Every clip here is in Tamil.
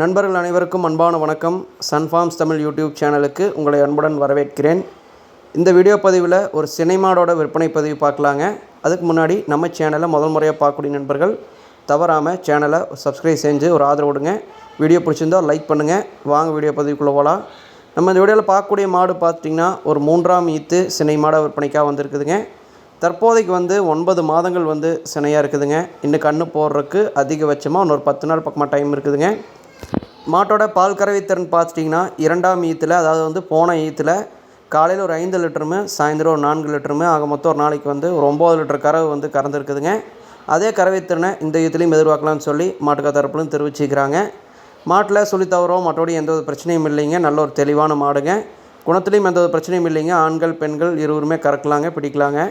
நண்பர்கள் அனைவருக்கும் அன்பான வணக்கம். சன்ஃபார்ம்ஸ் தமிழ் யூடியூப் சேனலுக்கு உங்களை அன்புடன் வரவேற்கிறேன். இந்த வீடியோ பதிவில் ஒரு சினிமாடோட விற்பனை பதிவு பார்க்கலாங்க. அதுக்கு முன்னாடி நம்ம சேனலை முதல் முறையாக பார்க்கக்கூடிய நண்பர்கள் தவறாமல் சேனலை சப்ஸ்கிரைப் செஞ்சு ஒரு ஆதரவு கொடுங்க வீடியோ பிடிச்சிருந்தா லைக் பண்ணுங்கள் வாங்க வீடியோ பதிவுக்குள்ளே போகலாம் நம்ம இந்த வீடியோவில் பார்க்கக்கூடிய மாடு பார்த்திங்கன்னா ஒரு மூன்றாம் ஈத்து சினை மாடாக விற்பனைக்காக வந்திருக்குதுங்க. தற்போதைக்கு வந்து ஒன்பது மாதங்கள் வந்து சினையாக இருக்குதுங்க. இன்னும் கண்ணு போடுறதுக்கு அதிகபட்சமாக இன்னொரு பத்து நாள் பக்கமாக டைம் இருக்குதுங்க. மாட்டோட பால் கறவை திறன் பார்த்துட்டிங்கன்னா இரண்டாம் ஈத்தில் அதாவது வந்து போன ஈத்தில் காலையில் ஒரு ஐந்து லிட்டருமே சாயந்தரம் ஒரு நான்கு லிட்டருமே ஆக மொத்தம் ஒரு நாளைக்கு வந்து ஒரு ஒம்பது லிட்டர் கறவை வந்து கறந்துருக்குதுங்க. அதே கறவை திறனை இந்த ஈத்துலேயும் எதிர்பார்க்கலாம்னு சொல்லி மாட்டுக்கா தரப்புலையும் தெரிவிச்சுக்கிறாங்க. மாட்டில் சொல்லி தவறோ மற்றபடி எந்த ஒரு பிரச்சனையும் இல்லைங்க. நல்ல ஒரு தெளிவான மாடுங்க. குணத்துலேயும் எந்த ஒரு பிரச்சனையும் இல்லைங்க. ஆண்கள் பெண்கள் இருவருமே கறக்கலாங்க பிடிக்கலாங்க.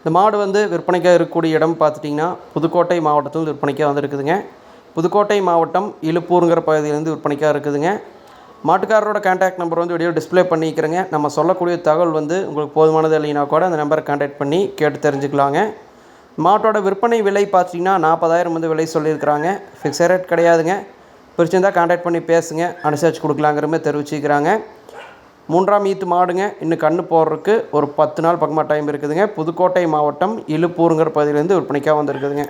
இந்த மாடு வந்து விற்பனைக்காக இருக்கக்கூடிய இடம் பார்த்துட்டிங்கன்னா புதுக்கோட்டை மாவட்டத்தில் விற்பனைக்காக வந்திருக்குதுங்க. புதுக்கோட்டை மாவட்டம் இழுப்பூருங்கிற பகுதியிலேருந்து விற்பனைக்காக இருக்குதுங்க. மாட்டுக்காரரோட கான்டாக்ட் நம்பர் வந்து வீடியோ டிஸ்ப்ளே பண்ணிக்கிறேங்க. நம்ம சொல்லக்கூடிய தகவல் வந்து உங்களுக்கு போதுமானது இல்லைனா கூட அந்த நம்பரை கான்டாக்ட் பண்ணி கேட்டு தெரிஞ்சுக்கலாங்க. மாட்டோட விற்பனை விலை பார்த்தீங்கன்னா நாற்பதாயிரம் வந்து விலை சொல்லியிருக்கிறாங்க. ஃபிக்ஸட் ரேட் கிடையாதுங்க. பிடிச்சிருந்தா கான்டாக்ட் பண்ணி பேசுங்க. அனுசரித்து கொடுக்கலாங்கிற மாதிரி தெரிவிச்சுக்கிறாங்க. மூன்றாம் ஈத்து மாடுங்க. இன்னும் கன்று போடுறதுக்கு ஒரு பத்து நாள் பக்கமாக டைம் இருக்குதுங்க. புதுக்கோட்டை மாவட்டம் இழுப்பூருங்கிற பகுதியிலேருந்து விற்பனைக்காக வந்திருக்குதுங்க.